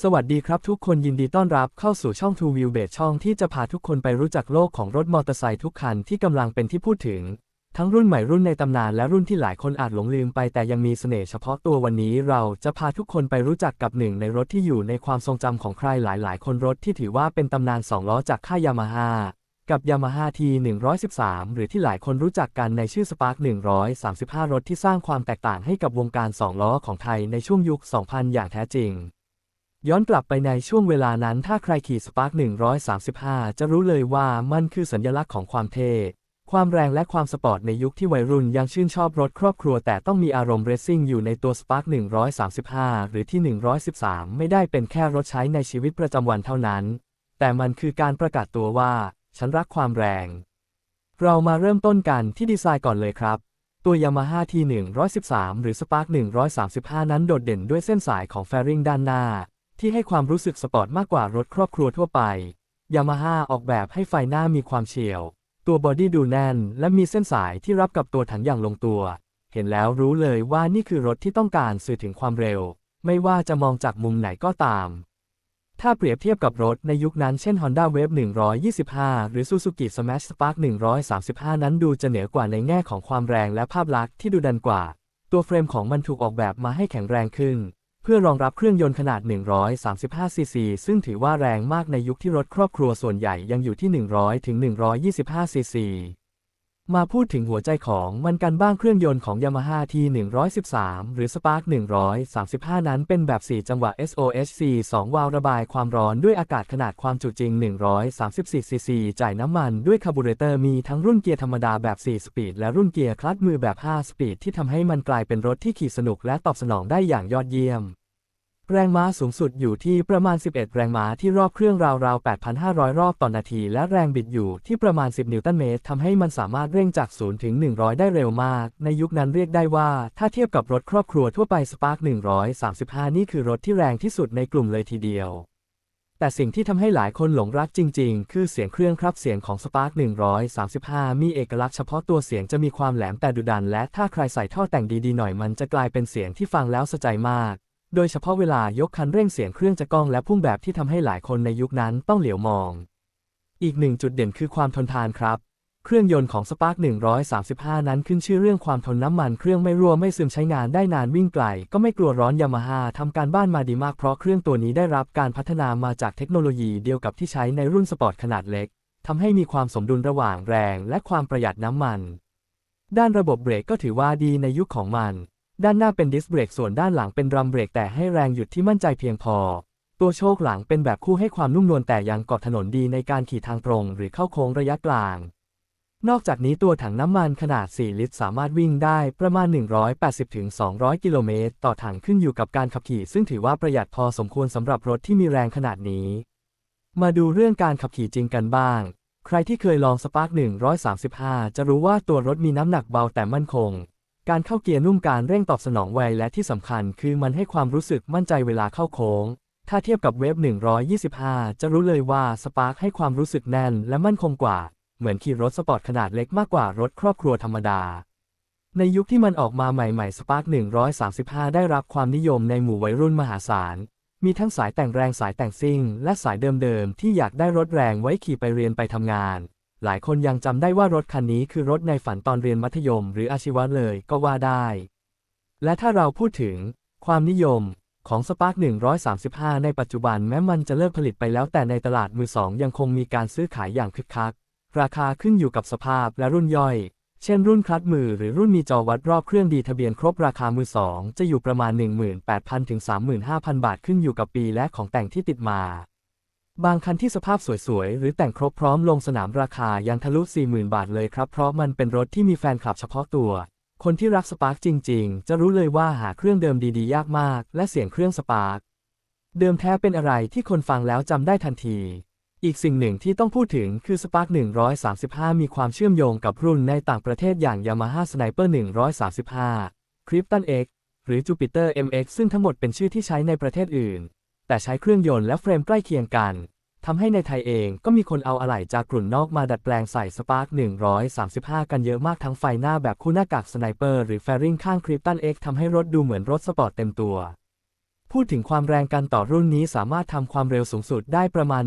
สวัสดีครับทุกคนยินดีต้อนรับเข้าสู่ช่อง Two View Base ช่องที่จะพาทุกคนไปรู้จักโลกของรถมอเตอร์ไซค์ทุกคันที่กำลังเป็นที่พูดถึง ทั้งรุ่นใหม่รุ่นในตำนานและรุ่นที่หลายคนอาจหลงลืมไปแต่ยังมีเสน่ห์เฉพาะตัววันนี้เราจะพาทุกคนไปรู้จักกับหนึ่งในรถที่อยู่ในความทรงจำของใครหลาย ๆ คนรถที่ถือว่าเป็นตำนานสองล้อจากค่ายามาฮ่ากับ Yamaha T113 หรือที่หลายคนรู้จักกันในชื่อ Spark 135 รถที่สร้างความแตกต่างให้กับวงการสองล้อของไทยในช่วงยุค 2000 อย่างแท้จริง ย้อนกลับไปในช่วงเวลานั้นถ้าใครขี่ Spark 135 จะรู้เลยว่ามันคือสัญลักษณ์ของความเท่ความแรงและความสปอร์ตในยุคที่วัยรุ่นยังชื่นชอบรถครอบครัว แต่ต้องมีอารมณ์เรซซิ่งอยู่ในตัว Spark 135 หรือที่ 113 ไม่ได้เป็นแค่รถใช้ในชีวิตประจำวันเท่านั้น แต่มันคือการประกาศตัวว่า ฉันรักความแรง เรามาเริ่มต้นกันที่ดีไซน์ก่อนเลยครับ ตัว Yamaha T113 หรือ Spark 135 นั้นโดดเด่นด้วยเส้นสายของแฟริงด้านหน้า ที่ให้ความรู้สึกสปอร์ตมากกว่ารถครอบครัวทั่วไป Yamaha ออกแบบให้ไฟหน้ามีความเฉียว ตัวบอดี้ดูแน่น และมีเส้นสายที่รับกับตัวถังอย่างลงตัว เห็นแล้วรู้เลยว่านี่คือรถที่ต้องการสื่อถึงความเร็ว ไม่ว่าจะมองจากมุมไหนก็ตาม ถ้าเปรียบเทียบกับรถในยุคนั้นเช่น Honda Wave 125 หรือ Suzuki Smash Spark 135 นั้นดูจะเหนือกว่าในแง่ของความแรงและภาพลักษณ์ที่ดูดันกว่า ตัวเฟรมของมันถูกออกแบบมาให้แข็งแรงขึ้น เพื่อรองรับเครื่องยนต์ขนาด 135 ซีซี ซึ่งถือว่าแรงมากในยุคที่รถครอบครัวส่วนใหญ่ยังอยู่ที่ 100 ถึง 125 ซีซี มาพูดถึงหัวใจของมันกันบ้างเครื่องยนต์ของ Yamaha T113 หรือ Spark 135 นั้นเป็นแบบ 4 จังหวะ SOHC 2 วาล์วระบายความร้อนด้วยอากาศขนาดความจุจริง 134ซีซีจ่ายน้ำมันด้วยคาร์บูเรเตอร์มีทั้งรุ่นเกียร์ธรรมดาแบบ 4 สปีด และรุ่นเกียร์คลัตช์มือแบบ 5 สปีด ที่ทำให้มันกลายเป็นรถที่ขี่สนุกและตอบสนองได้อย่างยอดเยี่ยม แรงม้าสูงสุดอยู่ที่ประมาณ 11 แรงม้าที่รอบเครื่องราวๆ 8,500 รอบต่อนาที และแรงบิดอยู่ที่ประมาณ 10 นิวตันเมตรทำให้มันสามารถเร่งจาก 0 ถึง 100 ได้เร็วมาก ในยุคนั้นเรียกได้ว่า ถ้าเทียบกับรถครอบครัวทั่วไป Spark 135 นี่คือรถที่แรงที่สุดในกลุ่มเลยทีเดียว แต่สิ่งที่ทำให้หลายคนหลงรักจริง ๆ คือเสียงเครื่องครับเสียงของ Spark 135 มีเอกลักษณ์เฉพาะตัวเสียงจะมีความแหลมแต่ดุดัน และถ้าใครใส่ท่อแต่งดีๆหน่อยมันจะกลายเป็นเสียงที่ฟังแล้วสะใจมาก โดยเฉพาะเวลายกคันเร่งเสียงเครื่องจะก้องและพุ่งแบบที่ทำให้หลายคนในยุคนั้นต้องเหลียวมอง อีกหนึ่งจุดเด่นคือความทนทานครับ เครื่องยนต์ของ Spark 135 นั้นขึ้นชื่อเรื่องความทนน้ำมันเครื่องไม่รั่วไม่ซึมใช้งานได้นานวิ่งไกล ก็ไม่กลัวร้อนยามาฮ่าทำการบ้านมาดีมากเพราะเครื่องตัวนี้ได้รับการพัฒนามาจากเทคโนโลยีเดียวกับที่ใช้ในรุ่นสปอร์ตขนาดเล็กทำให้มีความสมดุลระหว่างแรงและความประหยัดน้ำมัน ด้านระบบเบรกก็ถือว่าดีในยุคของมัน ด้านหน้าเป็นดิสเบรกส่วนด้านหลังเป็นรัมเบรกแต่ให้แรงหยุดที่มั่นใจเพียงพอ ตัวโชคหลังเป็นแบบคู่ให้ความนุ่มนวลแต่ยังเกาะถนนดีในการขี่ทางตรง หรือเข้าโค้งระยะกลาง นอกจากนี้ตัวถังน้ำมันขนาด 4 ลิตร สามารถวิ่งได้ประมาณ 180-200 กิโลเมตรต่อถังขึ้นอยู่กับการขับขี่ ซึ่งถือว่าประหยัดพอสมควรสำหรับรถที่มีแรงขนาดนี้ มาดูเรื่องการขับขี่จริงกันบ้าง ใครที่เคยลองสปาร์ก135 จะรู้ว่าตัวรถมีน้ำหนักเบาแต่มั่นคง การเข้าเกียร์นุ่มการเร่งตอบสนองไวและที่สำคัญคือมันให้ความรู้สึกมั่นใจเวลาเข้าโค้ง ถ้าเทียบกับเวฟ 125 จะรู้เลยว่าสปาร์กให้ความรู้สึกแน่นและมั่นคงกว่า เหมือนขี่รถสปอร์ตขนาดเล็กมากกว่ารถครอบครัวธรรมดา ในยุคที่มันออกมาใหม่ๆ Spark 135 ได้รับความนิยมในหมู่วัยรุ่นมหาศาล มีทั้งสายแต่งแรงสายแต่งซิ่ง และสายเดิมๆที่อยากได้รถแรงไว้ขี่ไปเรียนไปทำงาน หลายคนยังจำได้ว่ารถคันนี้คือรถในฝันตอนเรียนมัธยม หรืออาชีวะเลยก็ว่าได้ และถ้าเราพูดถึง ความนิยมของ Spark 135 ในปัจจุบันแม้มันจะเลิกผลิตไปแล้วแต่ในตลาดมือสองยังคงมีการซื้อขายอย่างคึกคัก ราคาขึ้นอยู่กับสภาพและรุ่นย่อย เช่นรุ่นคลัตช์มือหรือรุ่นมีจอวัดรอบเครื่องดีทะเบียนครบราคามือสองจะอยู่ประมาณ 18,000 ถึง 35,000 บาทขึ้นอยู่กับปีและของแต่งที่ติดมา บางคันที่สภาพสวยๆ หรือแต่งครบพร้อมลงสนามราคายังทะลุ 40,000 บาทเลยครับ เพราะมันเป็นรถที่มีแฟนคลับเฉพาะตัว คนที่รักสปาร์กจริงๆ จะรู้เลยว่าหาเครื่องเดิมดีๆ ยากมาก และเสียงเครื่องสปาร์กเดิมแท้เป็นอะไรที่คนฟังแล้วจำได้ทันที อีกสิ่งหนึ่งที่ต้องพูดถึงคือ Spark 135 มีความเชื่อมโยงกับรุ่นในต่างประเทศอย่าง Yamaha Sniper 135 Krypton X หรือ Jupiter MX ซึ่งทั้งหมดเป็นชื่อที่ใช้ในประเทศอื่น แต่ใช้เครื่องยนต์และเฟรมใกล้เคียงกันทำให้ในไทยเองก็มีคนเอาอะไหล่จากกลุ่นนอกมาดัดแปลงใส่ Spark 135 กันเยอะมากทั้งไฟหน้าแบบคู่หน้ากากสไนเปอร์หรือแฟริงข้าง Krypton X ทำให้รถดูเหมือนรถสปอร์ตเต็มตัว พูดถึงความแรงกันต่อรุ่นนี้สามารถทำความเร็วสูงสุดได้ประมาณ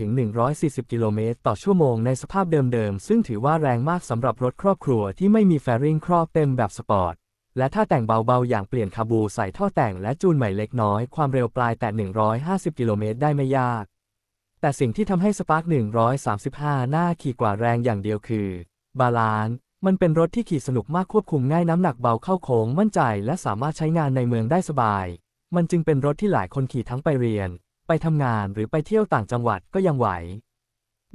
130-140 กิโลเมตรต่อชั่วโมงในสภาพเดิมๆ ซึ่งถือว่าแรงมากสำหรับรถครอบครัวที่ไม่มีแฟริงครอบเต็มแบบสปอร์ต และถ้าแต่งเบาๆ อย่างเปลี่ยนคาบูใส่ท่อแต่งและจูนใหม่เล็กน้อย ความเร็วปลายแต่ 150 กิโลเมตรได้ไม่ยาก แต่สิ่งที่ทำให้สปาร์ค135 หน้าขี่กว่าแรงอย่างเดียวคือ บาลานซ์มันเป็นรถที่ขี่สนุกมากควบคุมง่ายน้ำหนักเบาเข้าโค้งมั่นใจและสามารถใช้งานในเมืองได้สบาย มันจึงเป็นรถที่หลายคนขี่ทั้งไปเรียน ไปทำงานหรือไปเที่ยวต่างจังหวัดก็ยังไหว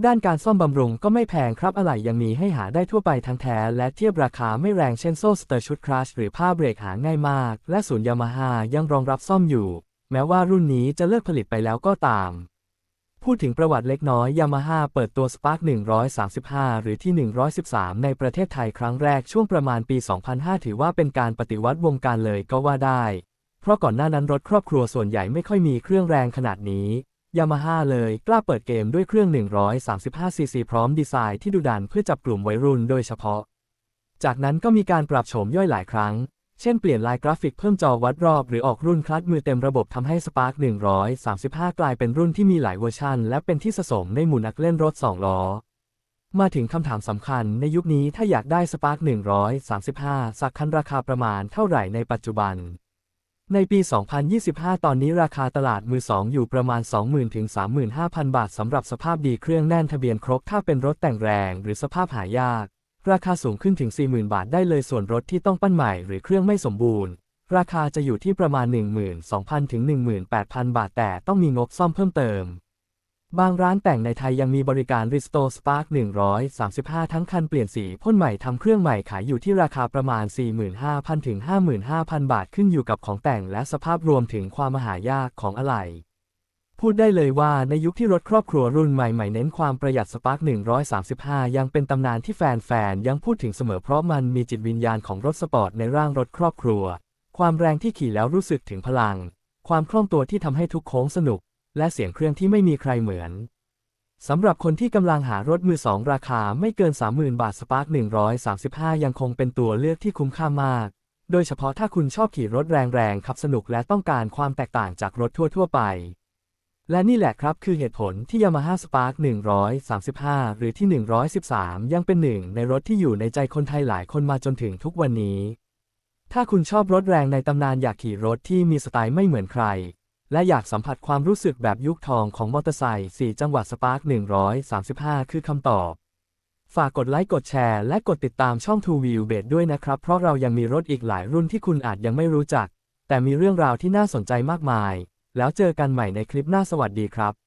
ด้านการซ่อมบำรุงก็ไม่แพงครับอะไหล่ยังมีให้หาได้ทั่วไปทั้งแท้ และเทียบราคาไม่แรงเช่นโซ่สเตอร์ชุดครัชหรือผ้าเบรกหาง่ายมาก และศูนย์ยามาฮ่ายังรองรับซ่อมอยู่ แม้ว่ารุ่นนี้จะเลิกผลิตไปแล้วก็ตาม พูดถึงประวัติเล็กน้อยยามาฮ่าเปิดตัว Spark 135 หรือที่ 113 ในประเทศไทยครั้งแรกช่วงประมาณปี 2005 ถือว่าเป็นการปฏิวัติวงการเลยก็ว่าได้ เพราะก่อนหน้านั้นรถครอบครัวส่วนใหญ่ไม่ค่อยมีเครื่องแรงขนาดนี้ ยามาฮ่าเลยกล้าเปิดเกมด้วยเครื่อง 135ซีซีพร้อมดีไซน์ที่ดุดันเพื่อจับกลุ่มวัยรุ่นโดยเฉพาะ จากนั้นก็มีการปรับโฉมย่อยหลายครั้ง เช่นเปลี่ยนลายกราฟิกเพิ่มจอวัดรอบหรือออกรุ่นคลัตช์มือเต็มระบบทำให้ Spark 135 กลายเป็นรุ่นที่มีหลายเวอร์ชันและเป็นที่สะสมในหมู่นักเล่นรถ 2 ล้อ มาถึงคำถามสำคัญในยุคนี้ถ้าอยากได้ Spark 135 สักคันราคาประมาณเท่าไหร่ในปัจจุบัน ในปี 2025 ตอนนี้ราคาตลาดมือ2อยู่ประมาณ 20,000 ถึง 35,000 บาทสำหรับสภาพดีเครื่องแน่นทะเบียนครบ ถ้าเป็นรถแต่งแรงหรือสภาพหายาก ราคาสูงขึ้นถึง 40,000 บาทได้เลยส่วนรถที่ต้องปั้นใหม่หรือเครื่องไม่สมบูรณ์ ราคาจะอยู่ที่ประมาณ 12,000 ถึง 18,000 บาทแต่ต้องมีงบซ่อมเพิ่มเติม บางร้านแต่งในไทยยังมีบริการ Restore Spark 135 ทั้งคันเปลี่ยนสีพ่นใหม่ทำเครื่องใหม่ขายอยู่ที่ราคาประมาณ 45,000 ถึง 55,000 บาทขึ้นอยู่กับของแต่งและสภาพรวมถึงความมหายากของอะไหล่พูดได้เลยว่าในยุคที่รถครอบครัวรุ่นใหม่ๆเน้นความประหยัด Spark 135 ยังเป็นตำนานที่แฟนๆ ยังพูดถึงเสมอเพราะมันมีจิตวิญญาณของรถสปอร์ตในร่างรถครอบครัว ความแรงที่ขี่แล้วรู้สึกถึงพลัง ความคล่องตัวที่ทำให้ทุกโค้งสนุก และเสียงเครื่องที่ไม่มีใครเหมือน สำหรับคนที่กำลังหารถมือสองราคาไม่เกิน 30,000 บาท Spark 135 ยังคงเป็นตัวเลือกที่คุ้มค่ามาก โดยเฉพาะถ้าคุณชอบขี่รถแรงๆขับสนุกและต้องการความแตกต่างจากรถทั่วๆไป และนี่แหละครับคือเหตุผลที่ Yamaha Spark 135 หรือที่ 113 ยังเป็นหนึ่งในรถที่อยู่ในใจคนไทยหลายคนมาจนถึงทุกวันนี้ถ้าคุณชอบรถแรงในตำนานอยากขี่รถที่มีสไตล์ไม่เหมือนใคร และอยากสัมผัสความรู้สึกแบบยุคทองของมอเตอร์ไซค์4จังหวัดสปาร์ค135 คือคำตอบ ฝากกดไลค์กดแชร์และกดติดตามช่อง Two Wheel b a t ด้วยนะครับ เพราะเรายังมีรถอีกหลายรุ่นที่คุณอาจยังไม่รู้จัก แต่มีเรื่องราวที่น่าสนใจมากมาย แล้วเจอกันใหม่ในคลิปหน้าสวัสดีครับ